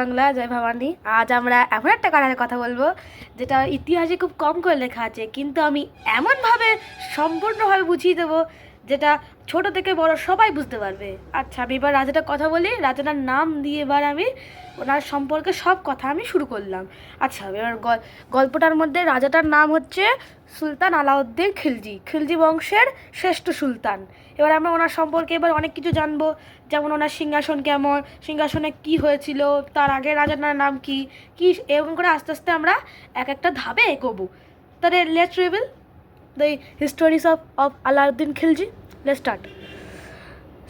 বাংলা, জয় ভবানী। আজ আমরা এমন একটা কারণে কথা বলব, যেটা ইতিহাসে খুব কম করে লেখা আছে, কিন্তু আমি এমনভাবে সম্পূর্ণভাবে বুঝিয়ে দেবো যেটা ছোট থেকে বড় সবাই বুঝতে পারবে। আচ্ছা আমি এবার রাজাটার কথা বলি। রাজাটার নাম দিয়ে এবার আমি ওনার সম্পর্কে সব কথা আমি শুরু করলাম। আচ্ছা এবার গল- গল্পটার মধ্যে রাজাটার নাম হচ্ছে সুলতান আলাউদ্দিন খিলজি। খিলজি বংশের শ্রেষ্ঠ সুলতান। এবার আমরা ওনার সম্পর্কে এবার অনেক কিছু জানব। যেমন ওনার সিংহাসন কেমন, সিংহাসনে কি হয়েছিল, তার আগে রাজাটার নাম কি কি, এরকম করে আস্তে আস্তে আমরা এক একটা ধাপে এগোবো। তাহলে let's reveal the histories of of Alauddin Khilji let start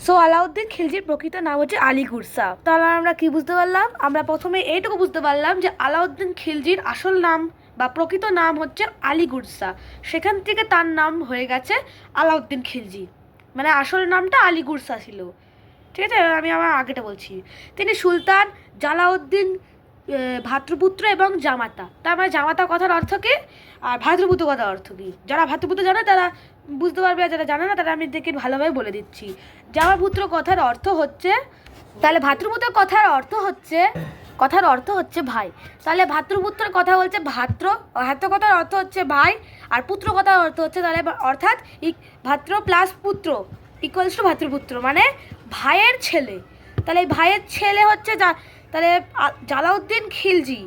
so Alauddin খিলজির প্রকৃত নাম হচ্ছে আলী গুরসা। তাহলে আমরা কি বুঝতে পারলাম? আমরা প্রথমে এইটুকু বুঝতে পারলাম যে আলাউদ্দিন খিলজির আসল নাম বা প্রকৃত নাম হচ্ছে আলী গুরসা। সেখান থেকে তার নাম হয়ে গেছে আলাউদ্দিন খিলজি মানে আসল নামটা আলী গুরসা ছিল। ঠিক আছে? আমি আমার আগেটা বলছি। তিনি সুলতান জালাউদ্দিন আহ, ভ্রাতৃপুত্র এবং জামাতা। তার মানে জামাতা কথার অর্থ কি? আর ভ্রাতৃপুত্র কথার অর্থ কি? যারা ভ্রাতৃপুত্র জানে তারা বুঝতে পারবে আর যারা জানে না তারা আমি দেখে ভালোভাবে বলে দিচ্ছি। জামাপুত্র কথার অর্থ হচ্ছে তাহলে ভ্রাতৃপুত্র কথার অর্থ হচ্ছে কথার অর্থ হচ্ছে ভাই। তাহলে ভ্রাতৃপুত্রের কথা বলছে ভাত্র ভাত্র কথার অর্থ হচ্ছে ভাই আর পুত্র কথার অর্থ হচ্ছে তাহলে অর্থাৎ ভাত্র প্লাস পুত্র ইকুয়ালস টু ভাতৃপুত্র মানে ভাইয়ের ছেলে। তাহলে ভাইয়ের ছেলে হচ্ছে যা তাহলে জালাউদ্দিন খিলজি,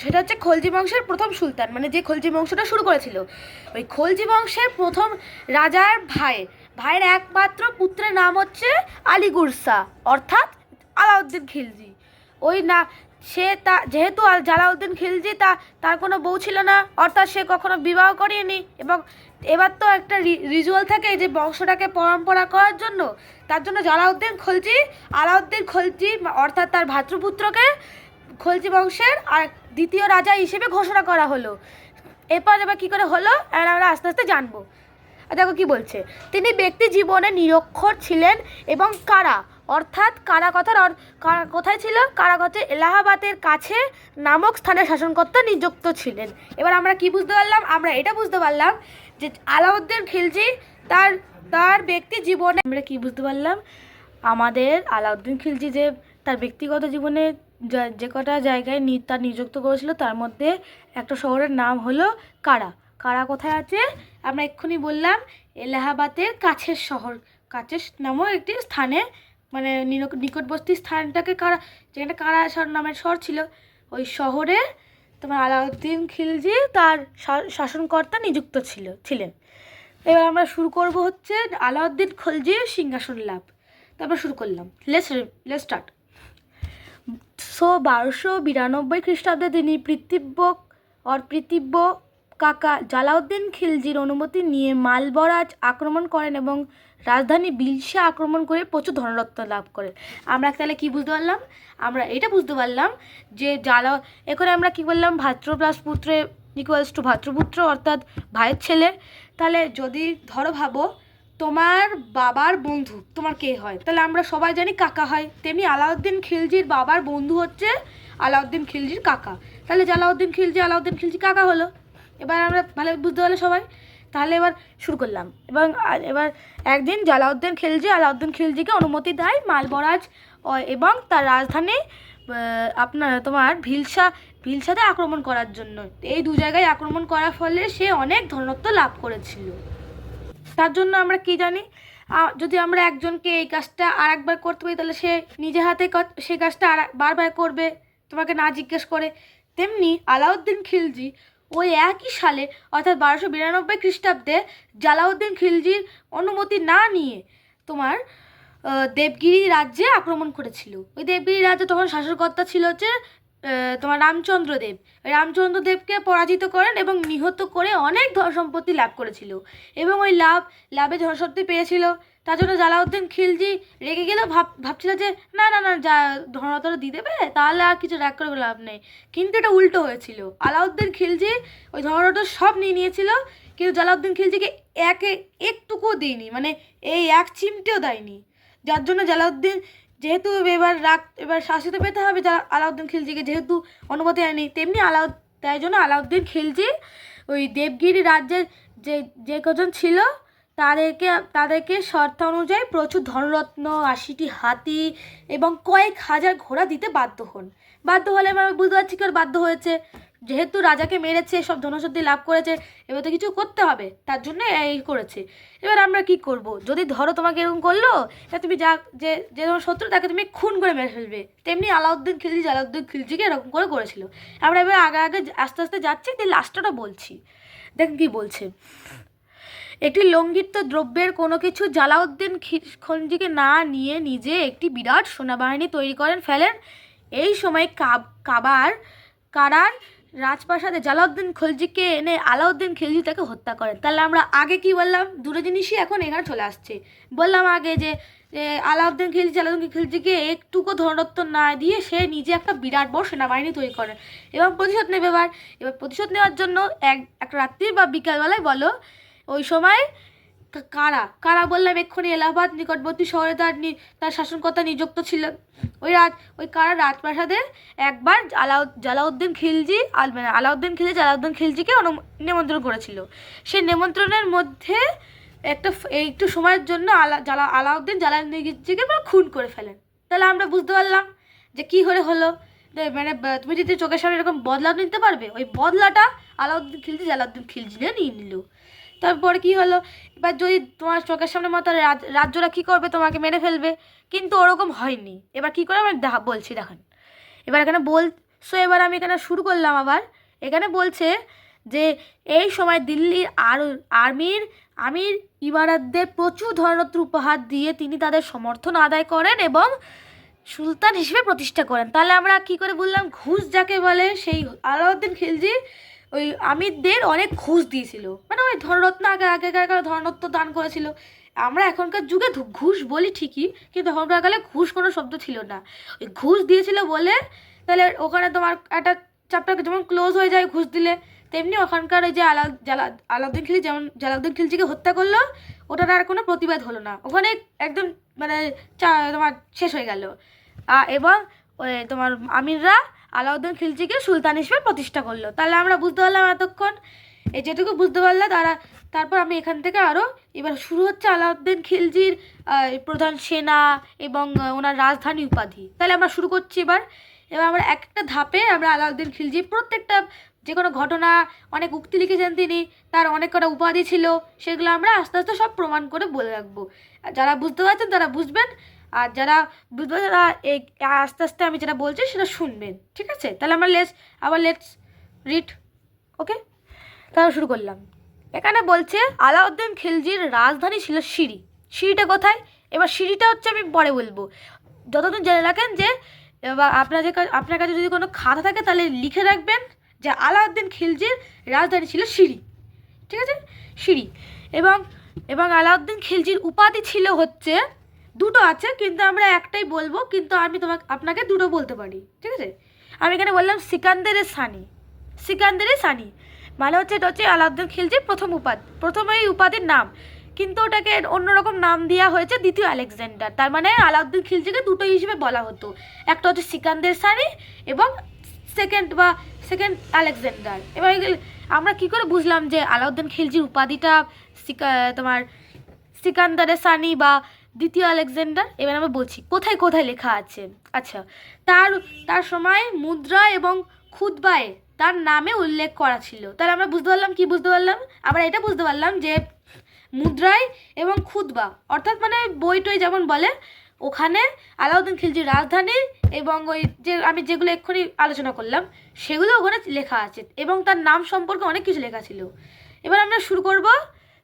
সেটা হচ্ছে খলজি বংশের প্রথম সুলতান মানে যে খলজি বংশটা শুরু করেছিল। ওই খলজি বংশের প্রথম রাজার ভাই, ভাইয়ের একমাত্র পুত্রের নাম হচ্ছে আলিগুরসা অর্থাৎ আলাউদ্দিন খিলজি। ওই না, সে তা, যেহেতু জালাউদ্দিন খিলজি, তা, তার কোনো বউ ছিল না, অর্থাৎ সে কখনো বিবাহ করেনি। এবং এবার তো একটা রিজুয়াল থাকে যে বংশটাকে পরম্পরা করার জন্য। তার জন্য জালাউদ্দিন খলজি, আলাউদ্দিন খলজি, অর্থাৎ তার ভ্রাতৃপুত্রকে খলজি বংশের আর দ্বিতীয় রাজা হিসেবে ঘোষণা করা হলো। এরপর এবার কী করে হলো? আর আমরা আস্তে আস্তে জানব। দেখো কি বলছে? তিনি ব্যক্তি জীবনে নিরক্ষর ছিলেন এবং কারা? অর্থাৎ কারা কথার অর- কোথায় ছিল? কারা হচ্ছে এলাহাবাদের কাছে নামক স্থানে শাসনকর্তা নিযুক্ত ছিলেন। এবার আমরা কি বুঝতে পারলাম? আমরা এটা বুঝতে পারলাম যে আলাউদ্দিন খিলজি তার তার ব্যক্তি জীবনে আমরা কি বুঝতে পারলাম? আমাদের আলাউদ্দিন খিলজি যে তার ব্যক্তিগত জীবনে যে কটা জায়গায় নি- তার নিযুক্ত করেছিল, তার মধ্যে একটা শহরের নাম হলো কারা। কারা কোথায় আছে? আমরা এক্ষুনি বললাম, এলাহাবাদের কাছের শহর কাছের নামও একটি স্থানে মানে নিকটবর্তী স্থানটাকে কারা যেখানে কারা নামের শহর ছিল? ওই শহরে তোমার আলাউদ্দিন খিলজি তার শাসনকর্তা নিযুক্ত ছিল ছিলেন। এবার আমরা শুরু করব হচ্ছে আলাউদ্দিন খলজির সিংহাসন লাভ। তারপর শুরু করলাম। লেস লেস স্টার্ট সো বারোশো বিরানব্বই খ্রিস্টাব্দে তিনি পৃথিব্য অর পৃথিব্য কাকা জালাউদ্দিন খিলজির অনুমতি নিয়ে মালবরাজ আক্রমণ করেন এবং রাজধানী বিলসা আক্রমণ করে প্রচুর ধনরত্ন লাভ করে। আমরা তাহলে কি বুঝতে পারলাম? আমরা এটা বুঝতে পারলাম যে জালা এখানে আমরা কি বললাম ভাত্র প্লাস পুত্রে ইকুয়ালস টু ভাতৃপুত্র অর্থাৎ ভাইয়ের ছেলে। তাহলে যদি ধরো ভাবো, তোমার বাবার বন্ধু, তোমার কে হয়? তাহলে আমরা সবাই জানি কাকা হয়। তেমনি আলাউদ্দিন খিলজির বাবার বন্ধু হচ্ছে আলাউদ্দিন খিলজির কাকা। তাহলে জালাউদ্দিন খিলজি, আলাউদ্দিন খিলজি কাকা হলো। এবার আমরা ভালো বুঝতে পারলে সবাই? তাহলে এবার শুরু করলাম। এবং এবার একদিন জালাউদ্দিন খিলজি, আলাউদ্দিন খিলজিকে অনুমতি দেয় মালবরাজ এবং তার রাজধানী আপনার তোমার ভিলসা, ভিলসাতে আক্রমণ করার জন্য। এই দু জায়গায় আক্রমণ করার ফলে সে অনেক ধনত্ব লাভ করেছিল। তার জন্য আমরা কি জানি? যদি আমরা একজনকে এই কাজটা আর একবার করতে পারি, তাহলে সে নিজে হাতে সেই কাজটা আর, বারবার করবে, তোমাকে না জিজ্ঞেস করে। তেমনি আলাউদ্দিন খিলজি ওই একই সালে, অর্থাৎ বারোশো বিরানব্বই খ্রিস্টাব্দে জালাউদ্দিন খিলজির অনুমতি না নিয়ে তোমার দেবগিরি রাজ্যে আক্রমণ করেছিল। ওই দেবগিরি রাজ্যে তখন শাসনকর্তা ছিল হচ্ছে তোমার রামচন্দ্র দেব। রামচন্দ্র দেবকে পরাজিত করেন এবং নিহত করে অনেক ধন সম্পত্তি লাভ করেছিল। এবং ওই লাভ, লাভে ধনসম্পত্তি পেয়েছিল। তার জন্য জালাউদ্দিন খিলজি রেগে গেলেও ভাব, ভাবছিল যে, না না না, যা ধনরত্ন দিয়ে দেবে, তাহলে আর কিছু রাগ করে লাভ নেই। কিন্তু এটা উল্টো হয়েছিল। আলাউদ্দিন খিলজি ওই ধনরত্ন সব নিয়ে নিয়েছিল, কিন্তু জালাউদ্দিন খিলজিকে একে, একটুকুও দিইনি মানে এই এক চিমটেও দেয়নি। যার জন্য জালাউদ্দিন যেহেতু এবার রাগ, এবার শাসিত পেতে হবে যা আলাউদ্দিন খিলজিকে। যেহেতু অনুমতি আনেনি, তেমনি আলাউ তাই জন্য আলাউদ্দিন খিলজি ওই দেবগিরি রাজ্যের যে যে কজন ছিল, তাদেরকে তাদেরকে শর্ত অনুযায়ী প্রচুর ধনরত্ন, আশিটি হাতি এবং কয়েক হাজার ঘোড়া দিতে বাধ্য হন। বাধ্য হলে আমরা বুঝতে পারছি কি বাধ্য হয়েছে। যেহেতু রাজাকে মেরেছে, সব ধনসদ্ধি লাভ করেছে, এবার তো কিছু করতে হবে, তার জন্য এই করেছে। এবার আমরা কি করব? যদি ধরো তোমাকে এরকম করল, তা তুমি যা, যে যে তোমার শত্রু, তাকে তুমি খুন করে মেরে ফেলবে। তেমনি আলাউদ্দিন খিলজি আলাউদ্দিন খিলজিকে এরকম করে করেছিল। আমরা এবার আগে আগে আস্তে আস্তে যাচ্ছি দিয়ে লাস্টটা বলছি। দেখেন কি বলছে। একটি লঙ্ঘিত দ্রব্যের কোনো কিছু জালাউদ্দিন খলজিকে না নিয়ে নিজে একটি বিরাট সেনাবাহিনী তৈরি করেন, ফেলেন। এই সময় কাব, কাবার, কারার রাজপ্রাসাদে জালাউদ্দিন খলজিকে এনে আলাউদ্দিন খিলজি তাকে হত্যা করেন তাহলে আমরা আগে কি বললাম? দুটো জিনিসই এখন এখানে চলে আসছে। বললাম আগে যে আলাউদ্দিন খিলজি আলাউদ্দিন খিলজিকে একটুকু ধনরত্ব না দিয়ে সে নিজে একটা বিরাট বড় সেনাবাহিনী তৈরি করেন এবং প্রতিশোধ নেবে এবার। এবার প্রতিশোধ নেওয়ার জন্য এক এক রাত্রি বা বিকালবেলায় বলো, ওই সময় কারা? কারা বললাম এক্ষুনি? এলাহাবাদ, নিকটবর্তী শহরে তার তার শাসনকর্তা নিযুক্ত ছিল ওই রাজ, ওই কারা? রাজপ্রাসাদের একবার আলাউ জালাউদ্দিন খিলজি আল মানে আলাউদ্দিন খিলজি, জালাউদ্দিন খিলজিকে নিমন্ত্রণ করেছিল। সেই নিমন্ত্রণের মধ্যে একটা একটু সময়ের জন্য আলা, জালা, আলাউদ্দিন জালাউদ্দিন খিলজিকে খুন করে ফেলেন। তাহলে আমরা বুঝতে পারলাম যে কী করে হলো। মানে তুমি যদি চোখের সামনে এরকম বদলা নিতে পারবে, ওই বদলাটা আলাউদ্দিন খিলজি জালাউদ্দিন খিলজি নিয়ে নিল। তারপরে কি হলো? এবার যদি তোমার চোখের সামনে মতো রাজ- রাজ্যরা কী করবে? তোমাকে মেরে ফেলবে। কিন্তু ওরকম হয়নি। এবার কী করে আমি বলছি, দেখেন। এবার এখানে বল সো এবার আমি এখানে শুরু করলাম আবার। এখানে বলছে যে, এই সময় দিল্লির আর আর্মির আমির ইমারাতদের প্রচুর ধরনত্র উপহার দিয়ে তিনি তাদের সমর্থন আদায় করেন এবং সুলতান হিসেবে প্রতিষ্ঠা করেন। তাহলে আমরা কি করে বললাম? ঘুষ যাকে বলে, সেই আলাউদ্দিন খিলজি ওই আমিরদের অনেক ঘুষ দিয়েছিল। মানে ওই ধনরত্ন আগে আগেকার ধনরত্ন দান করেছিল। আমরা এখনকার যুগে ঘুষ বলি ঠিকই, কিন্তু তখনকার কালে ঘুষ কোনো শব্দ ছিল না। ওই ঘুষ দিয়েছিল বলে তাহলে ওখানে তোমার একটা চ্যাপ্টার যেমন ক্লোজ হয়ে যায় ঘুষ দিলে, তেমনি ওখানকার ওই যে আলা জালা আলাউদ্দিন খিলজি যেমন জালাউদ্দিন খিলজিকে হত্যা করল, ওটার আর কোনো প্রতিবাদ হলো না। ওখানে একদম মানে তোমার শেষ হয়ে গেল। এবং তোমার আমিররা আলাউদ্দিন খিলজিকে সুলতান হিসেবে প্রতিষ্ঠা করল। তাহলে আমরা বুঝতে পারলাম এতক্ষণ। এই যেটুকু বুঝতে পারলে তারা, তারপর আমি এখান থেকে আরও এবার শুরু হচ্ছে আলাউদ্দিন খিলজির প্রধান সেনা এবং ওনার রাজধানী উপাধি। তাহলে আমরা শুরু করছি এবার। এবার আমরা এক একটা ধাপে আমরা আলাউদ্দিন খিলজি, প্রত্যেকটা যে কোনো ঘটনা, অনেক উক্তি লিখেছেন তিনি, তার অনেক কটা উপাধি ছিল, সেগুলো আমরা আস্তে আস্তে সব প্রমাণ করে বলে রাখব। যারা বুঝতে পারছেন তারা বুঝবেন। আর যারা পারছেন তারা এই আস্তে আস্তে আমি যেটা বলছি সেটা শুনবেন, ঠিক আছে? তাহলে আমরা লেটস, আবার লেটস রিড, ওকে? তাহলে শুরু করলাম। এখানে বলছে, আলাউদ্দিন খিলজির রাজধানী ছিল সিঁড়ি। সিঁড়িটা কোথায়? এবার সিঁড়িটা হচ্ছে আমি পরে বলব। যতদিন জেনে রাখেন যে, এবার আপনার কা- আপনার কাছে যদি কোনো খাতা থাকে, তাহলে লিখে রাখবেন যে, আলাউদ্দিন খিলজির রাজধানী ছিল সিঁড়ি। ঠিক আছে? সিঁড়ি। এবং এবং আলাউদ্দিন খিলজির উপাধি ছিল হচ্ছে দুটো আছে, কিন্তু আমরা একটাই বলব, কিন্তু আমি তোমাকে আপনাকে দুটো বলতে পারি, ঠিক আছে? আমি এখানে বললাম সিকান্দারের সানি। সিকান্দারের সানি। মানে হচ্ছে এটা হচ্ছে আলাউদ্দিন খিলজির প্রথম উপাধি, প্রথম এই উপাধির নাম। কিন্তু ওটাকে অন্যরকম নাম দেওয়া হয়েছে দ্বিতীয় আলেকজান্ডার। তার মানে আলাউদ্দিন খিলজিকে দুটো হিসেবে বলা হতো। একটা হচ্ছে সিকান্দের সানি এবং সেকেন্ড বা সেকেন্ড আলেকজান্ডার। এবার আমরা কি করে বুঝলাম যে আলাউদ্দিন খিলজির উপাধিটা, সিকা তোমার সিকান্দারের সানি বা দ্বিতীয় আলেকজান্ডার, এবার আমরা বলছি কোথায় কোথায় লেখা আছে? আচ্ছা তার তার সময় মুদ্রা এবং খুতবায় তার নামে উল্লেখ করা ছিল। তাহলে আমরা বুঝতে পারলাম, কি বুঝতে পারলাম? আমরা এটা বুঝতে পারলাম যে মুদ্রায় এবং খুতবা, অর্থাৎ মানে বই টই যেমন বলে, ওখানে আলাউদ্দিন খিলজির রাজধানী এবং ওই যে আমি যেগুলো এক্ষুনি আলোচনা করলাম, সেগুলো ওখানে লেখা আছে এবং তার নাম সম্পর্কে অনেক কিছু লেখা ছিল। এবার আমরা শুরু করব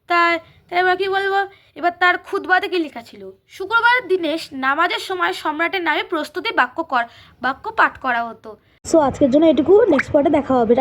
তাই তাই এবার কী বলব? এবার তার খুদবাতে কি লেখা ছিল? শুক্রবার দিনেশ নামাজের সময় সম্রাটের নামে প্রস্তুতি বাক্য কর বাক্য পাঠ করা হতো। সো আজকের জন্য এটুকু। নেক্সট পার্টে দেখা হবে।